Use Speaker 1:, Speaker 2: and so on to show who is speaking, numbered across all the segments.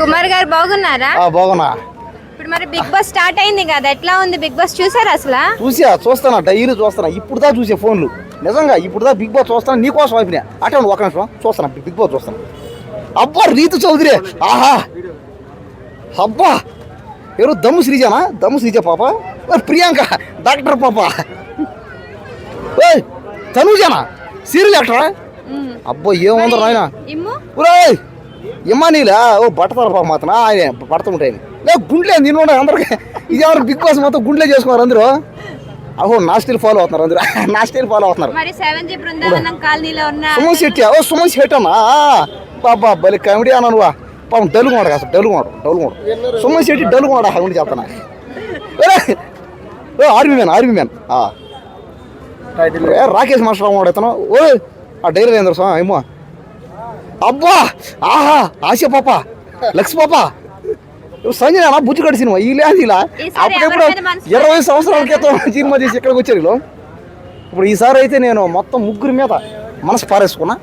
Speaker 1: కుమార్ గారు బాగున్నారా?
Speaker 2: ఆ, బాగున్నా.
Speaker 1: ఇప్పుడు మరి బిగ్ బాస్ స్టార్ట్ అయింది కదా ఎట్లా ఉంది బిగ్ బాస్? చూసారా అసలు?
Speaker 2: చూసా చూస్తానా డైలీ చూస్తానా ఇప్పుడు దా చూసే ఫోన్లు. నిజంగా ఇప్పుడు దా బిగ్ బాస్ చూస్తాను నీకోసం అయిపోయినా. అటే ఉండు, ఒక నిమిషం. చూస్తాను బిగ్ బాస్ చూస్తాను అబ్బా రీతు చౌదరి. ఆహా. అబ్బా. ఎవరు? దమ్ము శ్రీజానా? దమ్ము శ్రీజ పాప? ఓ, ప్రియాంక. డాక్టర్ పాప. ఓయ్ తనుజానా? సీరియల్ యాక్టరా. అబ్బో ఏముందరు నాయన
Speaker 1: ఇమ్ము?
Speaker 2: ఒరేయ్! ఇమ్మానీలా? ఓ బట్టతారు పాప మాత్రం ఆయన పడుతుంటాయి లే గుండ్లే నేను అందరికి. ఇది ఎవరు బిగ్ బాస్ మొత్తం గుండ్లే చేసుకున్నారు అందరూ? అహో నా స్టైల్ ఫాలో అవుతున్నారు అందరూ. నా స్టైల్ ఫాలో అవుతున్నారు. సుమన్ శెట్టి ఓ సుమన్ శెట్టి అన్నా? బాబా బలి కామెడీ అన్నాను వా. పాపం డలుగున్నాడు కాస్త డలుగున్నాడు డలుగున్నాడు సుమన్ శెట్టి డలుగున్నాడు అవును చెప్తాను ఓ ఆర్మీ మ్యాన్ ఆర్మీ మ్యాన్. ఏ, రాకేష్ మాస్టర్ అమ్మాడు ఇతను. ఓ ఆ డైరీ ఏంద్ర స్వామి ఏమో. అబ్బా! ఆహా! ఆశ పాప. లక్స్ పాప. సంజయ్ అన్న బుజ్జి కడి సినిమా. ఇలా ఇలా.
Speaker 1: ఈసారి
Speaker 2: అప్పుడెప్పుడు ఇరవై సంవత్సరాల క్రితం సినిమా చేసి ఇక్కడికి వచ్చారు వీళ్ళు. ఇప్పుడు ఈసారి అయితే నేను మొత్తం ముగ్గురి మీద మనసు పారేసుకున్నా.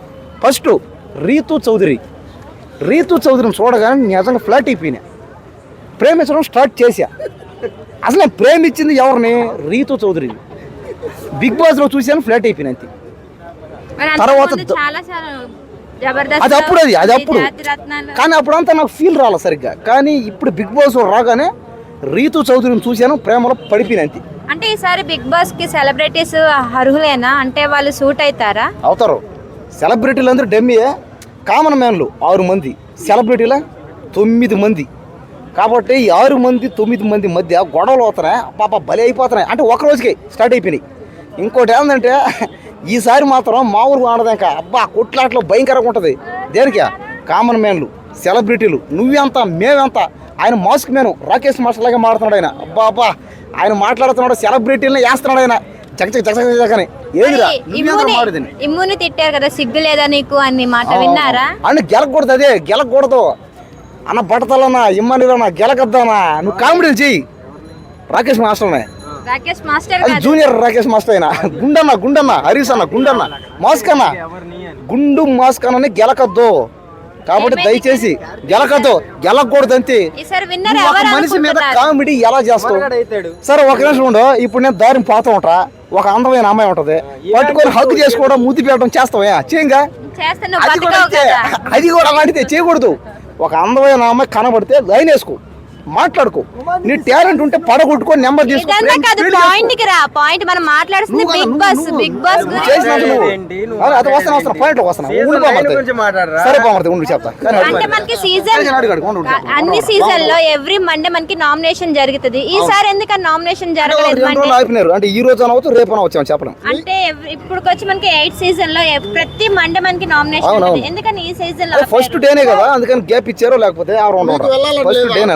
Speaker 2: ఫస్ట్ రీతు చౌదరి. రీతు చౌదరిని చూడగానే నిజంగా ఫ్లాట్ అయిపోయినా. ప్రేమించడం స్టార్ట్ చేశా. అసలు నేను ప్రేమించింది ఎవరిని? రీతు చౌదరిని. బిగ్ బాస్లో చూశాను ఫ్లాట్ అయిపోయినా అంతే. తర్వాత అది అప్పుడు అది అది అప్పుడు. కానీ అప్పుడంతా నాకు ఫీల్ రాలే సరిగ్గా. కానీ ఇప్పుడు బిగ్ బాస్ రాగానే రీతు చౌదరిని చూశాను ప్రేమలో పడిపోయిన అంతే.
Speaker 1: అంటే ఈసారి బిగ్ బాస్కి సెలబ్రిటీస్ అర్హులేనా? అంటే వాళ్ళు సూట్ అవుతారా
Speaker 2: అవుతారు. సెలబ్రిటీలు అందరూ డమ్మీయే కామన్ మ్యాన్లు ఆరు మంది. సెలబ్రిటీల తొమ్మిది మంది. కాబట్టి ఈ ఆరు మంది తొమ్మిది మంది మధ్య గొడవలు అవుతున్నాయి. పాప బలి అయిపోతున్నాయి. అంటే ఒక రోజుకే స్టార్ట్ అయిపోయినాయి. ఇంకోటి ఏంటంటే ఈసారి మాత్రం మా ఊరు ఆడదు ఇంకా అబ్బా కొట్లాట్లో భయంకరంగా ఉంటుంది. దేనికి కామన్ మ్యాన్లు సెలబ్రిటీలు నువ్వెంత మేమెంత ఆయన మాస్క్ మేను రాకేష్ మాస్టర్ లాగా మాడుతున్నాడు ఆయన. అబ్బా అబ్బా ఆయన మాట్లాడుతున్నాడు సెలబ్రిటీలను వేస్తున్నాడు ఆయన. జగజగ జగజగ జగని ఏదిరా?
Speaker 1: ఇమ్ముని తిట్టారు కదా సిగ్గు లేదా నీకు అన్ని మాట విన్నారా?
Speaker 2: అన్న గెలకూడదు అదే గెలకూడదు. అన్న బట్టతలన్నా ఇమ్మనిరన్నా గెలకద్దానా? నువ్వు కామెడీలు చెయ్యి. రాకేష్ మాస్టర్నే.
Speaker 1: రాకేష్ మాస్టర్
Speaker 2: అది
Speaker 1: కాదు.
Speaker 2: జూనియర్ రాకేష్ మాస్టర్ అయినా. గుండన్న గుండన్న హరీష్ అన్న గుండన్న మాస్క్ అన్న గుండు మాస్క్ అన్నని గెలకద్దు. కాబట్టి దయచేసి గెలకద్దు. గెలకూడదు అంతే ఒక మనిషి మీద కామెడీ ఎలా చేస్తావు? సరే ఒక నిమిషం ఉండు. ఇప్పుడు నేను దారిని పోతా ఉంటా ఒక అందమైన అమ్మాయి ఉంటది. పట్టుకొని హక్కు చేసుకోవడం ముద్దు పెట్టడం చేస్తావా? చేయంగా? అది కూడా అలాంటిదే చేయకూడదు. ఒక అందమైన అమ్మాయి కనబడితే లైన్ వేసుకో. మాట్లాడుకో. నీ టాలెంట్ ఉంటే పడగొట్టుకొని నెంబర్.
Speaker 1: పాయింట్కి రా. పాయింట్ మనం మాట్లాడుతుంది బిగ్ బాస్ బిగ్ బాస్
Speaker 2: అది వస్తాను వస్తాను పాయింట్ వస్తాను? సరే ఉండు చెప్తా.
Speaker 1: అంటే మనకి సీజన్. అన్ని సీజన్లో ఎవ్రీ మండే మనకి నామినేషన్ జరుగుతుంది. ఈసారి ఎందుకు నామినేషన్ జరగలేదు అంటే
Speaker 2: ఈ రోజు అనవచ్చు రేపు అనవచ్చు అని చెప్పడం
Speaker 1: అంటే ఇప్పుడు వచ్చి మనకి ఎయిట్ సీజన్లో ప్రతి మండే మనకి నామినేషన్. ఎందుకని ఈ
Speaker 2: సీజన్లో ఫస్ట్ డేనే కదా అందుకని గ్యాప్ ఇచ్చారో లేకపోతే ఆ రెండు ఫస్ట్ డేనే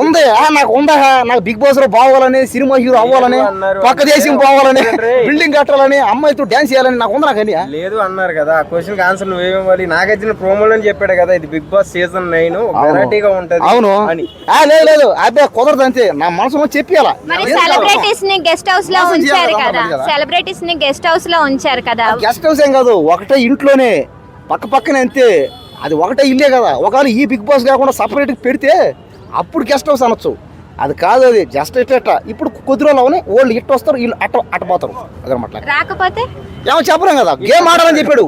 Speaker 2: ఉంది నాకు ఉందా? నాకు బిగ్ బాస్లో బాగోవాలని సినిమా హీరో అవ్వాలని. పక్క దేశం పోవాలని. బిల్డింగ్ కట్టాలని అమ్మాయితో డాన్స్ చేయాలని నాకు ఉంది నాకు
Speaker 3: లేదు అన్నారు కదా క్వశ్చన్ ఆన్సర్ నువ్వేమివ్వాలి? నాగార్జున ప్రోమోలో చెప్పాడు కదా ఇది బిగ్ బాస్ సీజన్ నైన్ వెరైటీగా ఉంటది
Speaker 2: అవును.
Speaker 3: అని.
Speaker 2: ఆ, లేదు లేదు అబ్బాయి కుదరదు అంతే. నా మనసులో చెప్పాల
Speaker 1: మరి సెలబ్రిటీస్ని గెస్ట్
Speaker 2: హౌస్లో
Speaker 1: ఉంచారు కదా. సెలబ్రిటీస్ని గెస్ట్ హౌస్లో ఉంచారు కదా.
Speaker 2: గెస్ట్ హౌస్ ఏం కాదు ఒకటే ఇంట్లోనే పక్క పక్కనే అంతే. అది ఒకటే ఇల్లే కదా. ఒకవేళ ఈ బిగ్ బాస్ కాకుండా సపరేట్ పెడితే అప్పుడు గెస్ట్ హౌస్ అనొచ్చు. అది కాదు అది జస్ట్ ఇట్ట ఇప్పుడు కొద్ది రోజులు అవని వాళ్ళు ఇట్ట వస్తారు వీళ్ళు అట్ట అట్ట పోతారు. అదనమాట.
Speaker 1: రాకపోతే?
Speaker 2: ఏమో చెప్పలేం కదా గేమ్ ఆడాలని చెప్పాడు.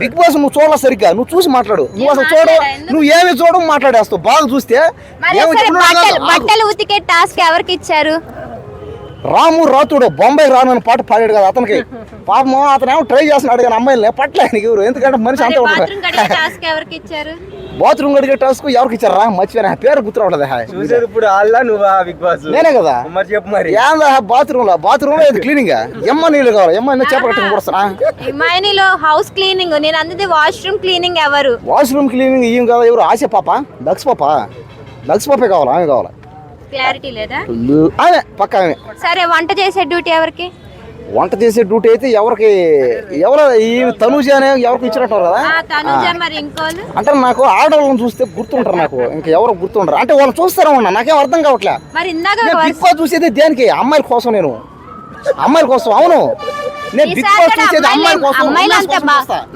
Speaker 2: బిగ్ బాస్ నువ్వు చూడాలి సరిగ్గా నువ్వు చూసి మాట్లాడు. నువ్వు అసలు చూడు? నువ్వు ఏమి చూడవు మాట్లాడేస్తావు. బాగా చూస్తే.
Speaker 1: బట్టలు ఉతికే టాస్క్ ఎవరికి ఇచ్చారు?
Speaker 2: రాము రాతుడు బొంబాయి రాను అని పాట పాడాడు కదా అతనికి. పాపం అతను ఏమో ట్రై చేస్తున్నాడు కానీ అమ్మాయిని పట్ల ఆయనకి ఎవరు. ఎందుకంటే మనిషి అంతే
Speaker 1: బాత్రూమ్
Speaker 2: ఉంటుంది
Speaker 1: కడిగే టాస్క్ ఎవరికి ఇచ్చారు?
Speaker 2: బాత్రూమ్ కడిగే టాస్క్ ఎవరికి ఇచ్చారా? మర్చిపోయినా. పేరు గుర్తురావట్లేదు? హాయ్.
Speaker 3: చూసేది ఇప్పుడు నువ్వా బిగ్ బాస్?
Speaker 2: నేనే కదా.
Speaker 3: మరి చెప్పు మరి.
Speaker 2: ఏందా బాత్రూమ్లో? బాత్రూమ్లో క్లీనింగ్ ఎమ్మ నీళ్ళు కావాలి. ఎమ్మ చెప్పకట్టు కూడా
Speaker 1: మైనీలో హౌస్ క్లీనింగ్ నేను అందది వాష్రూమ్ క్లీనింగ్ ఎవరు?
Speaker 2: వాష్రూమ్ క్లీనింగ్ ఏం కావాలి ఎవరు? ఆశ పాప? లక్స్ పాప? లక్స్ పాపే కావాలి? ఆమె కావాలి?
Speaker 1: క్లారిటీ లేదా?
Speaker 2: ఆమె పక్క ఆమె
Speaker 1: సరే వంట చేసే డ్యూటీ ఎవరికి?
Speaker 2: వంట చేసే డ్యూటీ అయితే ఎవరికి ఎవరు ఈ తనుజ అనే ఎవరికి ఇచ్చినట్టు కదా? అంటే నాకు ఆడవాళ్ళని చూస్తే గుర్తుంటారు నాకు. ఇంకా ఎవరు గుర్తుంటారు అంటే వాళ్ళు చూస్తారా ఉన్నా నాకేం అర్థం కావట్లే. బాస్ చూసేది దేనికి? అమ్మాయిల కోసం నేను. అమ్మాయిల కోసం అవును.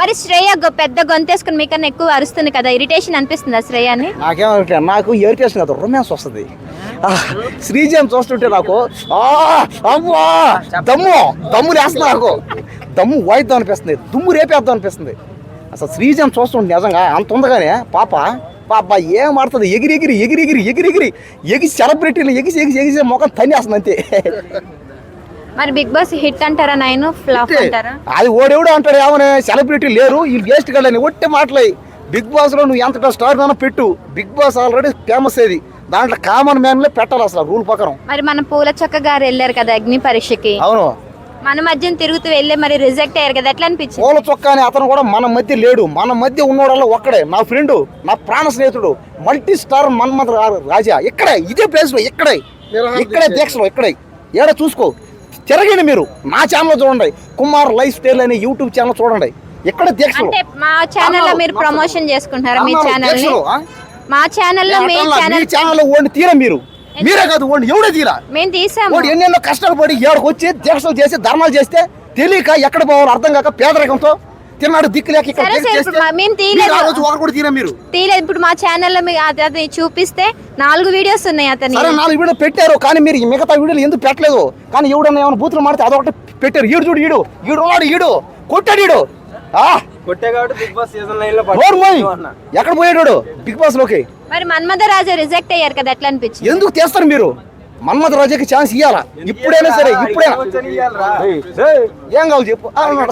Speaker 1: మరి శ్రేయ పెద్ద గొంతేసుకుని మీకన్నా ఎక్కువ అరుస్తుంది కదా ఇరిటేషన్ అనిపిస్తుందా శ్రేయాని
Speaker 2: నాకేమంటే నాకు ఇరిటేషన్ కాదు రొమాన్స్ వస్తుంది. శ్రీజయం చూస్తుంటే నాకు అమ్మా దమ్ము దమ్ము లేస్తుంది నాకు. దమ్ము వాయిద్దాం అనిపిస్తుంది దుమ్ము రేపేద్దాం అనిపిస్తుంది. అసలు శ్రీజయం చూస్తుంటే నిజంగా అంత ఉందగానే పాప పాప ఏం ఆడుతుంది ఎగిరి ఎగిరి ఎగిరి ఎగిరి ఎగిరి ఎగిరి ఎగి సెలబ్రిటీలు ఎగిసి ఎగిసి ఎగిసి ముఖం తన్నేస్తుంది అంతే.
Speaker 1: మరి బిగ్ బాస్ హిట్ అంటారా నైన్? ఫ్లాప్ అంటారా?
Speaker 2: అది ఓడెవడో అంటాడు ఏమని సెలబ్రిటీ లేరు వీళ్ళు వేస్ట్ గలని ఒట్టి మాటలై. బిగ్ బాస్లో నువ్వు ఎంత స్టార్ అయినా పెట్టు. బిగ్ బాస్ ఆల్రెడీ ఫేమస్ ఏది. దాంట్లో కామన్ మ్యాన్లో పెట్టాలి అసలు రూల్ ప్రకారం.
Speaker 1: మరి మన పూల చక్క గారు వెళ్ళారు కదా అగ్ని పరీక్షకి.
Speaker 2: అవును.
Speaker 1: మన మధ్యన తిరుగుతూ వెళ్ళి మరి రిజెక్ట్ అయ్యారు కదా ఎట్లా అనిపించింది?
Speaker 2: పూల చొక్కా అని అతను కూడా మన మధ్య లేడు. మన మధ్య ఉన్నోడల్లా ఒక్కడే. నా ఫ్రెండ్ నా ప్రాణ స్నేహితుడు మల్టీ స్టార్ మన్మథ రాజా. ఇక్కడే ఇదే ప్లేస్లో ఇక్కడే. ఇక్కడే దీక్షలో ఇక్కడే. ఏడ చూసుకో. తిరగండి మీరు. నా ఛానల్ చూడండి. కుమార్ లైఫ్ స్టైల్ అనే యూట్యూబ్ ఛానల్ చూడండి. దీక్షలో
Speaker 1: అంటే మా ఛానల్లో మీరు ప్రమోషన్ చేసుకుంటారా మీ
Speaker 2: ఛానల్ని?
Speaker 1: మా ఛానల్లో మీ
Speaker 2: మీ
Speaker 1: ఛానల్
Speaker 2: ఛానల్ ఓడి తీరా మీరు? మీరే కాదు ఓడి ఎవడే తీరా?
Speaker 1: మేము తీసాము.
Speaker 2: ఓడి ఎన్నెన్నో కష్టాలు పడి ఏడకు వచ్చి దీక్షలు చేసి ధర్మాలు చేస్తే తెలియక ఎక్కడ పోవాలో అర్థం కాక పేదరికంతో తిన్నాడు దిక్కు లేక ఇక్కడ
Speaker 1: మేము తీయలేదు.
Speaker 2: ఒకరు కూడా తీరా మీరు?
Speaker 1: తీయలేదు. ఇప్పుడు మా ఛానల్లో అది చూపిస్తే నాలుగు వీడియోస్ ఉన్నాయి అతని.
Speaker 2: సరే నాలుగు వీడియో పెట్టారు కానీ మీరు మిగతా వీడియోలు ఎందుకు పెట్టలేదు? కానీ ఎవడన్నా ఏమైనా బూతులు మాడితే అదొకటి పెట్టారు. ఈడు చూడు ఈడు. ఈడు ఉన్నాడు ఈడు. కొట్టాడు ఈడు. ఆ!
Speaker 3: కొట్టే కాబట్టి బిగ్ బాస్ సీజన్ నైన్లో
Speaker 2: నోరు మోయ్.
Speaker 3: అన్న.
Speaker 2: ఎక్కడ పోయాడు బిగ్ బాస్లోకి
Speaker 1: మరి మన్మథ రాజు రిజెక్ట్ అయ్యారు కదా ఎట్లా అనిపించింది?
Speaker 2: ఎందుకు తీస్తారు మీరు? మన్మథ రాజాకి ఛాన్స్ ఇవ్వాలా ఇప్పుడైనా సరే ఇప్పుడైనా. ఏం కావాలి చెప్పు?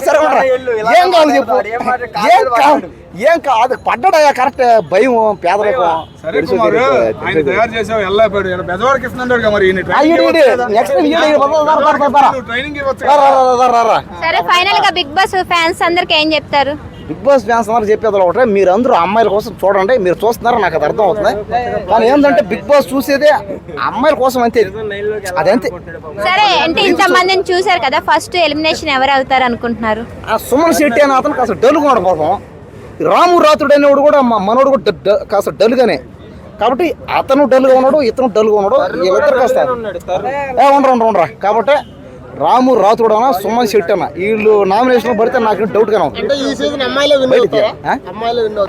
Speaker 2: సరే. ఏం కావాలి చెప్పు?
Speaker 3: ఏం మాట
Speaker 2: ఏం కావాలి ఏం కాదు పడ్డాడా కరెక్ట్ భయం పేదరికం.
Speaker 4: సరే
Speaker 1: ఫైనల్గా బిగ్ బాస్ ఫ్యాన్స్ అందరికి ఏం చెప్తారు?
Speaker 2: బిగ్ బాస్ ఫ్యాన్స్ అందరూ చెప్పేది ఒకటే మీరు అందరూ అమ్మాయిల కోసం చూడండి మీరు చూస్తున్నారో నాకు అది అర్థం అవుతుంది కానీ ఏంటంటే బిగ్ బాస్ చూసేదే అమ్మాయిల కోసం అంతే. అదంతే.
Speaker 1: సరే అంటే ఇంత మందిని చూసారు కదా ఫస్ట్ ఎలిమినేషన్ ఎవరు అవుతారు అనుకుంటున్నారు?
Speaker 2: ఆ సుమన్ శెట్టి అనే అతను కాస్త డల్గా ఉన్నాడు పాపం. రాము రాతుడు అనేవాడు కూడా మా మనోడు కూడా కాస్త డల్గానే. కాబట్టి అతను డల్గా ఉన్నాడు ఇతను డల్గా ఉన్నాడు వీళ్ళిద్దరు కాస్త ఉండరు ఉండరా. కాబట్టి రాము రాతుడు అన్న సుమన్ శెట్టి అన్న వీళ్ళు నామినేషన్ పడితే నాకు డౌట్
Speaker 5: అవుతారా?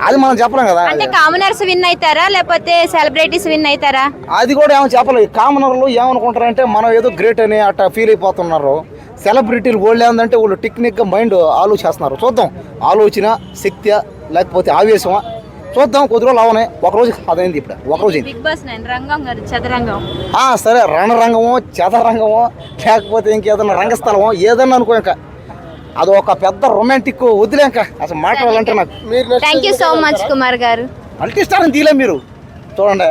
Speaker 2: అది మనం చెప్పలేం కదా.
Speaker 1: అంటే కామనర్స్ విన్ అవుతారా లేకపోతే సెలబ్రిటీస్ విన్ అవుతారా?
Speaker 2: అది కూడా ఏమో చెప్పలేదు కామనర్లు ఏమనుకుంటారంటే మనం ఏదో గ్రేట్ అని అట్లా ఫీల్ అయిపోతున్నారు. సెలబ్రిటీలు వాళ్ళు ఏంటంటే వాళ్ళు టెక్నిక్గా మైండ్ ఆలోచిస్తున్నారు. చూద్దాం. ఆలోచన శక్తి లేకపోతే ఆవేశమా? చూద్దాం. కొద్ది రోజులు అవనే ఒకరోజు అదైంది ఇప్పుడు. ఒకరోజు
Speaker 1: బిగ్ బాస్ రంగం చదరంగం.
Speaker 2: ఆ, సరే. రణరంగమో చదరంగమో లేకపోతే ఇంకేదన్నా రంగస్థలమో ఏదన్నా అనుకో ఇంకా. అది ఒక పెద్ద రొమాంటిక్ వదిలే ఇంకా. అసలు మాట్లాడాలంటే నాకు.
Speaker 1: Thank you so much Kumar garu.
Speaker 2: Multi star తీయలే మీరు. చూడండి.